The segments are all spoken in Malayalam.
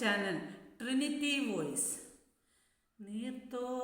Channel Trinity voice. നീർത്തോടുകളിൽ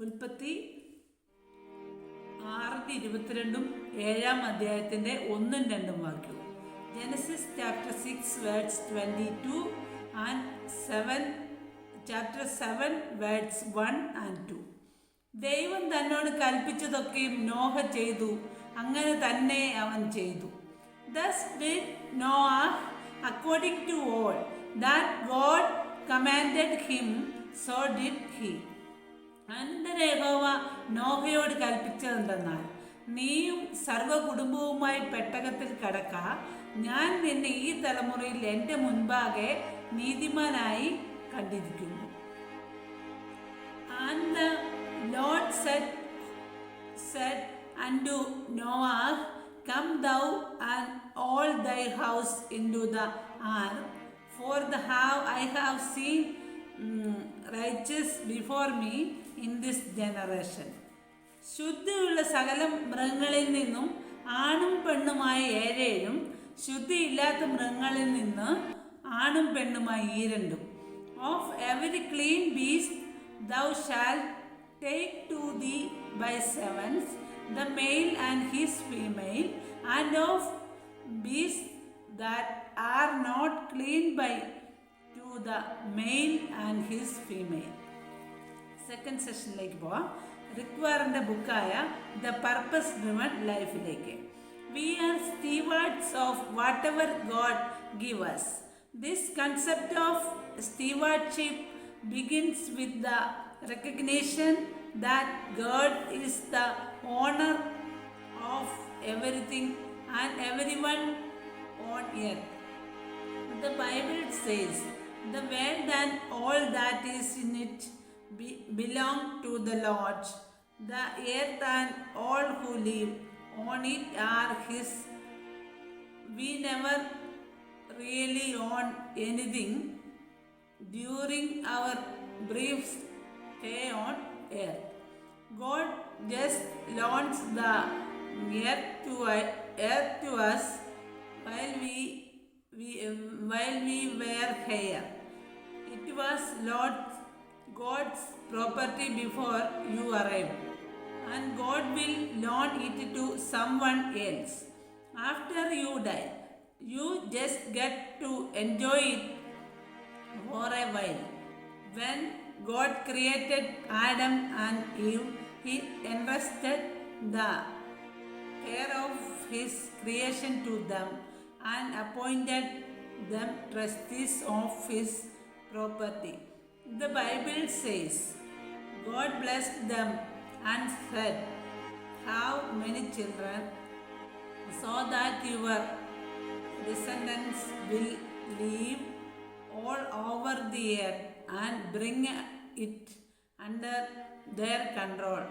ഉൽപ്പത്തി ആറിന്റെ ഇരുപത്തിരണ്ടും ഏഴാം അധ്യായത്തിന്റെ ഒന്നും രണ്ടും വാക്യവും. Genesis chapter six words twenty two and seven chapter seven words one and two ദൈവം തന്നോട് കൽപ്പിച്ചതൊക്കെയും നോഹ ചെയ്തു അങ്ങനെ തന്നെ അവൻ ചെയ്തു. Thus did Noah according to all that God commanded him so did he അനന്തര യഹോവ നോഹയോട് കൽപ്പിച്ചതെന്തെന്നാൽ നീയും സർവ കുടുംബവുമായി പെട്ടകത്തിൽ കടക്ക ഞാൻ നിന്നെ ഈ തലമുറയിൽ എന്റെ മുൻപാകെ നീതിമാനായി കണ്ടിരിക്കുന്നു the Lord said, said unto Noah, Come thou and all thy house into the ark, for the how I have seen mm, righteous before me in this generation. ശുദ്ധിയുള്ള സകല മൃഗങ്ങളിൽ നിന്നും ആണും പെണ്ണുമായ ഏഴേഴും ശുദ്ധിയില്ലാത്ത മൃഗങ്ങളിൽ നിന്ന് ആണും പെണ്ണുമായി ഈ രണ്ടും of every clean beast thou shalt take to thee by sevens the male and his female, and of beasts that are not clean by to the male and his female. Second സെഷനിലേക്ക് പോവാം റിക്വയറിൻ്റെ ബുക്കായ ദ പർപ്പസ് ഡ്രിവൺ ലൈഫിലേക്ക് we are stewards of whatever God give us this concept of stewardship begins with the recognition that God is the owner of everything and everyone on earth. The Bible says, The world and all that is in it be- belong to the Lord. The earth and all who live on it are His. We never really own anything during our brief stay on earth. God just launched the earth to, earth to us while we, we while we were here. It was Lord God's property before you arrive, and God will loan it to someone else after you die. You just get to enjoy it for a while. When God created Adam and Eve, He entrusted the care of His creation to them and appointed them trustees of His property. The Bible says, God blessed them and said, Have many children, so that your descendants will live all over the earth and bring it under their control.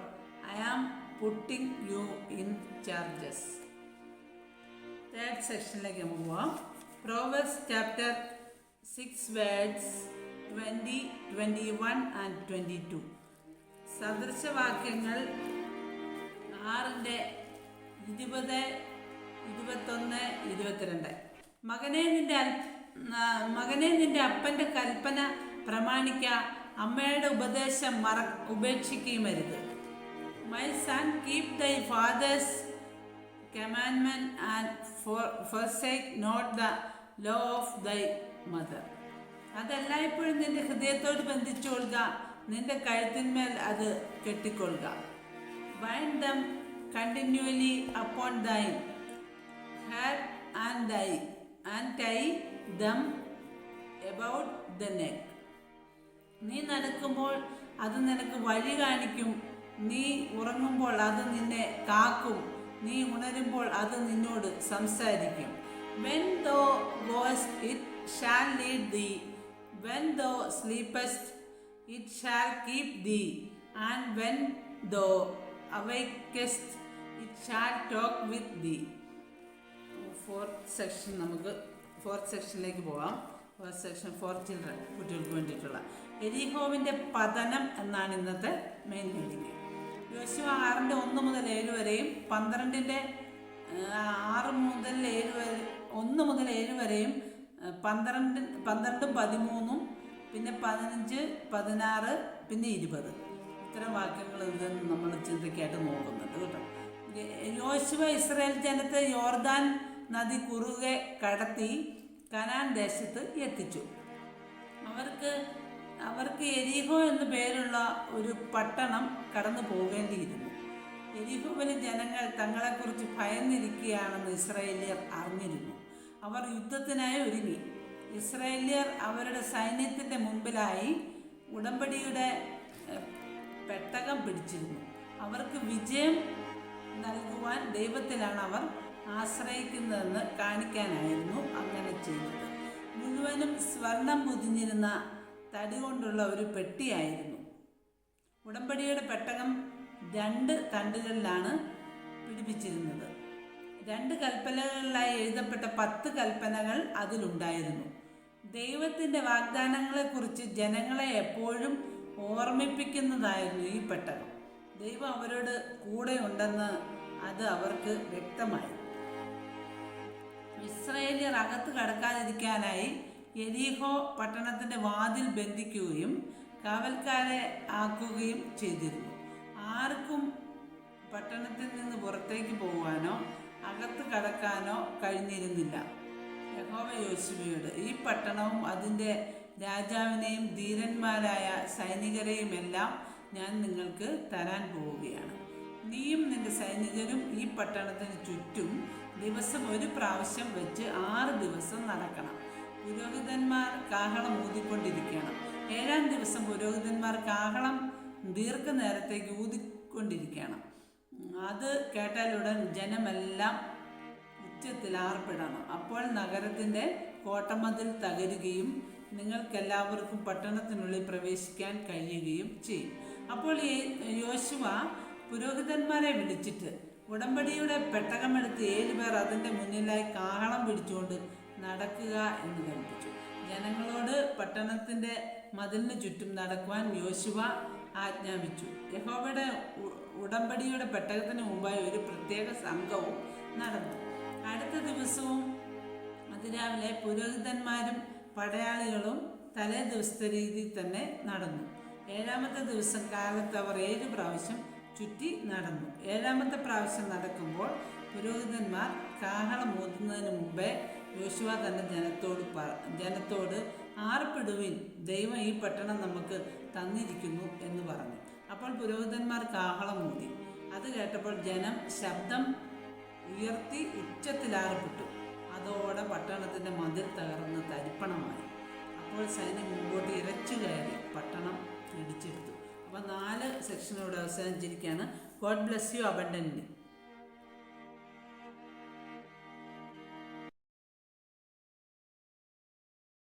I am putting you in charges. Third സെക്ഷനിലേക്ക് നമുക്ക് പോവാം പ്രോവേഴ്സ് chapter six words Twenty twenty one and twenty two. സദൃശവാക്യങ്ങൾ ആറിന്റെ ഇരുപത് ഇരുപത്തൊന്ന് ഇരുപത്തിരണ്ട്. മകനെ നിന്റെ മകനെ നിന്റെ അപ്പന്റെ കൽപ്പന പ്രമാണിക്ക അമ്മയുടെ ഉപദേശം മറ ഉപേക്ഷിക്കുകയും അരുത് my son keep thy father's കമാൻമെന്റ് and for for sake not the law of thy mother. അതെല്ലായ്പ്പോഴും നിന്റെ ഹൃദയത്തോട് ബന്ധിച്ചുകൊള്ളുക നിന്റെ കഴുത്തിന്മേൽ അത് കെട്ടിക്കൊള്ളുക. Bind them continually upon thy hand and thy and tie them about the neck നീ നടക്കുമ്പോൾ അത് നിനക്ക് വഴി കാണിക്കും. നീ ഉറങ്ങുമ്പോൾ അത് നിന്നെ കാക്കും. നീ ഉണരുമ്പോൾ അത് നിന്നോട് സംസാരിക്കും. When thou goest it shall lead thee when thou sleepest it shall keep thee and when thou awakest it shall talk with thee fourth section നമുക്ക് ഫോർത്ത് സെക്ഷനിലേക്ക് പോകാം ഫോർത്ത് സെക്ഷൻ ഫോർ ചിൽഡ്രൻ കുട്ടികൾക്ക് വേണ്ടിയിട്ടുള്ള. എരിഹോവിന്റെ പതനം എന്നാണ് ഇന്നത്തെ മെയിൻ ഹെഡിങ് യോശുവ ആറിന്റെ ഒന്ന് മുതൽ ഏഴ് വരെയും പന്ത്രണ്ടിന്റെ ആറ് മുതൽ ഏഴ് വരെ ഒന്ന് മുതൽ ഏഴ് വരെയും പന്ത്രണ്ട് പന്ത്രണ്ടും പതിമൂന്നും പിന്നെ പതിനഞ്ച് പതിനാറ് പിന്നെ ഇരുപത്. ഇത്തരം വാക്യങ്ങൾ ഇത് നമ്മൾ ചിന്തയ്ക്കായിട്ട് നോക്കുന്നുണ്ട് കേട്ടോ. യോശുവ ഇസ്രായേൽ ജനത്തെ യോർദാൻ നദി കുറുകെ കടത്തി കനാൻ ദേശത്ത് എത്തിച്ചു. അവർക്ക് അവർക്ക് എരിഹോ എന്ന പേരുള്ള ഒരു പട്ടണം കടന്നു പോകേണ്ടിയിരുന്നു. എരിഹോവിലെ ജനങ്ങൾ തങ്ങളെക്കുറിച്ച് ഭയന്നിരിക്കുകയാണെന്ന് ഇസ്രയേലിയർ അറിഞ്ഞിരുന്നു. അവർ യുദ്ധത്തിനായി ഒരുങ്ങി. ഇസ്രയേലിയർ അവരുടെ സൈന്യത്തിന്റെ മുമ്പിലായി ഉടമ്പടിയുടെ പെട്ടകം പിടിച്ചിരുന്നു. അവർക്ക് വിജയം നൽകുവാൻ ദൈവത്തിലാണ് അവർ ആശ്രയിക്കുന്നതെന്ന് കാണിക്കാനായിരുന്നു അങ്ങനെ ചെയ്തത്. മുഴുവനും സ്വർണം പൊതിഞ്ഞിരുന്ന തടി കൊണ്ടുള്ള ഒരു പെട്ടിയായിരുന്നു. ഉടമ്പടിയുടെ പെട്ടകം രണ്ട് തണ്ടുകളിലാണ് പിടിപ്പിച്ചിരുന്നത്. രണ്ട് കൽപ്പനകളിലായി എഴുതപ്പെട്ട പത്ത് കൽപ്പനകൾ അതിലുണ്ടായിരുന്നു. ദൈവത്തിന്റെ വാഗ്ദാനങ്ങളെക്കുറിച്ച് ജനങ്ങളെ എപ്പോഴും ഓർമ്മിപ്പിക്കുന്നതായിരുന്നു ഈ പെട്ടകം. ദൈവം അവരോട് കൂടെ ഉണ്ടെന്ന് അത് അവർക്ക് വ്യക്തമായി. ഇസ്രയേലിയർ അകത്ത് കടക്കാതിരിക്കാനായി എലീഹോ പട്ടണത്തിന്റെ വാതിൽ ബന്ധിക്കുകയും കാവൽക്കാരെ ആക്കുകയും ചെയ്തിരുന്നു. ആർക്കും പട്ടണത്തിൽ നിന്ന് പുറത്തേക്ക് പോകുവാനോ അകത്ത് കടക്കാനോ കഴിഞ്ഞിരുന്നില്ല. യഹോവ യോശുവയോട് ഈ പട്ടണവും അതിന്റെ രാജാവിനെയും ധീരന്മാരായ സൈനികരെയും എല്ലാം ഞാൻ നിങ്ങൾക്ക് തരാൻ പോവുകയാണ്. നീയും നിന്റെ സൈനികരും ഈ പട്ടണത്തിന് ചുറ്റും ദിവസം ഒരു പ്രാവശ്യം വെച്ച് ആറ് ദിവസം നടക്കണം. പുരോഹിതന്മാർ കാഹളം ഊതിക്കൊണ്ടിരിക്കണം ഏഴാം ദിവസം പുരോഹിതന്മാർ കാഹളം ദീർഘനേരത്തേക്ക് ഊതിക്കൊണ്ടിരിക്കണം അത് കേട്ടാലുടൻ ജനമെല്ലാം ഉച്ചത്തിൽ ആർപ്പിടണം. അപ്പോൾ നഗരത്തിന്റെ കോട്ടമതിൽ തകരുകയും നിങ്ങൾക്കെല്ലാവർക്കും പട്ടണത്തിനുള്ളിൽ പ്രവേശിക്കാൻ കഴിയുകയും ചെയ്യും. അപ്പോൾ ഈ യോശുവ പുരോഹിതന്മാരെ വിളിച്ചിട്ട് ഉടമ്പടിയുടെ പെട്ടകമെടുത്ത് ഏഴുപേർ അതിന്റെ മുന്നിലായി കാഹളം പിടിച്ചുകൊണ്ട് നടക്കുക എന്ന് കൽപ്പിച്ചു. ജനങ്ങളോട് പട്ടണത്തിന്റെ മതിലിന് ചുറ്റും നടക്കുവാൻ യോശുവ ആജ്ഞാപിച്ചു. യഹോവയുടെ ഉടമ്പടിയുടെ പെട്ടകത്തിന് മുമ്പായി ഒരു പ്രത്യേക സംഘവും നടന്നു. അടുത്ത ദിവസവും അതിരാവിലെ പുരോഹിതന്മാരും പടയാളികളും തലേ ദിവസത്തെ രീതിയിൽ തന്നെ നടന്നു. ഏഴാമത്തെ ദിവസം കാലത്ത് അവർ ഏഴ് പ്രാവശ്യം ചുറ്റി നടന്നു. ഏഴാമത്തെ പ്രാവശ്യം നടക്കുമ്പോൾ പുരോഹിതന്മാർ കാഹളം ഊതുന്നതിന് മുമ്പേ യോശുവ തന്നെ ജനത്തോട് ജനത്തോട് ആർപ്പിടുവിൻ. ദൈവം ഈ പട്ടണം നമുക്ക് തന്നിരിക്കുന്നു എന്ന് പറഞ്ഞു. അപ്പോൾ പുരോഹിതന്മാർ കാഹളം മൂടി അത് കേട്ടപ്പോൾ ജനം ശബ്ദം ഉയർത്തി ഉച്ചത്തിലാറപ്പെട്ടു അതോടെ പട്ടണത്തിന്റെ മതിൽ തകർന്ന് തരിപ്പണമായി. അപ്പോൾ സൈന്യം മുമ്പോട്ട് ഇരച്ചു കയറി പട്ടണം പിടിച്ചെടുത്തു അപ്പോൾ നാല് സെക്ഷനോട് അവസാനിച്ചിരിക്കുകയാണ്. God bless you abundant